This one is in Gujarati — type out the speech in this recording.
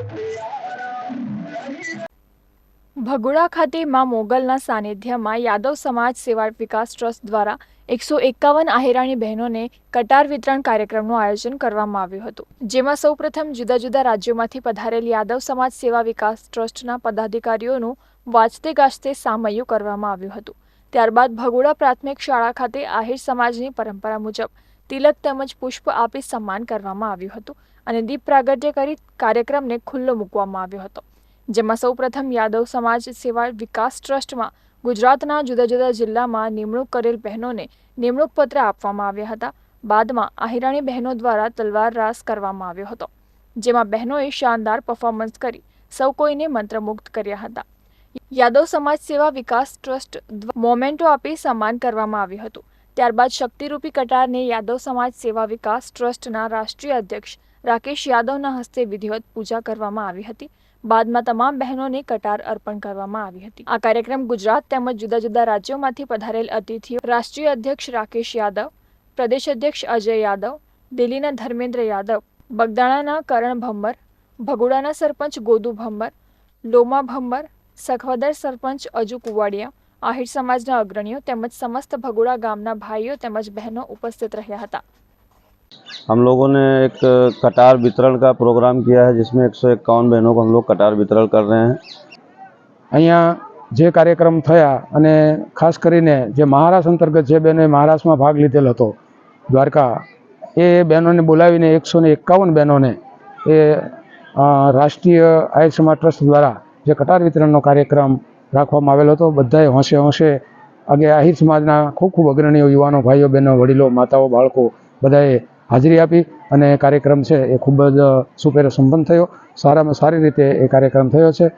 Yeah. ભગોડા ખાતે માં મોગલના સાનિધ્યમાં યાદવ સમાજ સેવા વિકાસ ટ્રસ્ટ દ્વારા એકસો એકાવન આહિરાણી બહેનોને કટાર વિતરણ કાર્યક્રમનું આયોજન કરવામાં આવ્યું હતું. જેમાં સૌપ્રથમ જુદા જુદા રાજ્યોમાંથી પધારેલ યાદવ સમાજ સેવા વિકાસ ટ્રસ્ટના પદાધિકારીઓનું વાંચતે ગાજતે સામયું કરવામાં આવ્યું હતું. ત્યારબાદ ભગોડા પ્રાથમિક શાળા ખાતે આહિર સમાજની પરંપરા મુજબ તિલક તેમજ પુષ્પ આપી સન્માન કરવામાં આવ્યું હતું અને દીપ પ્રાગટ્ય કરી કાર્યક્રમને ખુલ્લો મૂકવામાં આવ્યો હતો. જેમાં સૌપ્રથમ યાદવ સમાજ સેવા વિકાસ ટ્રસ્ટમાં ગુજરાતના જુદા જુદા જિલ્લામાં નિમણૂક કરેલ બહેનોને નિમણૂક પત્ર આપવામાં આવ્યા હતા. બાદમાં આહિરાણી બહેનો દ્વારા તલવાર રાસ કરવામાં આવ્યો હતો, જેમાં બહેનોએ શાનદાર પરફોર્મન્સ કરી સૌ કોઈને મંત્રમુગ્ધ કર્યા હતા. યાદવ સમાજ સેવા વિકાસ ટ્રસ્ટ મોમેન્ટો આપી સન્માન કરવામાં આવ્યું હતું. ત્યારબાદ શક્તિરૂપી કટારને યાદવ સમાજ સેવા વિકાસ ટ્રસ્ટના રાષ્ટ્રીય અધ્યક્ષ રાકેશ યાદવના હસ્તે વિધિવત પૂજા કરવામાં આવી હતી. બાદમાં તમામ બહેનોને કટાર અર્પણ કરવામાં આવી હતી. આ કાર્યક્રમ ગુજરાત તેમજ જુદા જુદા રાજ્યોમાંથી પધારેલ અતિથિઓ, રાષ્ટ્રીય અધ્યક્ષ રાકેશ યાદવ, પ્રદેશ અધ્યક્ષ અજય યાદવ, દિલ્હીના ધર્મેન્દ્ર યાદવ, બગદાણાના કરણ ભમ્મર, ભગોડાના સરપંચ ગોદુ ભમ્મર, લોમા ભમ્મર, સખવદર સરપંચ અજુ કુવાડિયા, આહિર સમાજના અગ્રણીઓ તેમજ સમસ્ત ભગોડા ગામના ભાઈઓ તેમજ બહેનો ઉપસ્થિત રહ્યા હતા. हम लोगों ने एक कटार वितरण का प्रोग्राम किया है जिसमें एक सौ इक्यावन बहनों को हम लोग कटार वितरण कर रहे हैं અહીંયા જે કાર્યક્રમ થયા અને ખાસ કરીને જે મહારાષ્ટ્ર અંતર્ગત જે બહેનોએ મહારાષ્ટ્રમાં ભાગ લીધેલ હતો દ્વારકા એ બહેનોને બોલાવીને એકસો ને એકાવન બહેનોને એ અ, રાષ્ટ્રીય આહિર સમાજ ટ્રસ્ટ દ્વારા જે કટાર વિતરણનો કાર્યક્રમ રાખવામાં આવેલો હતો બધાએ હોંશે હોંશે આગે આહિર સમાજના ખૂબ ખૂબ અગ્રણીઓ યુવાનો ભાઈઓ બહેનો વડીલો માતાઓ બાળકો બધાએ હાજરી આપી અને કાર્યક્રમ છે એ ખૂબ જ સુપેરે સંપન્ન થયો. સારામાં સારી રીતે એ કાર્યક્રમ થયો છે.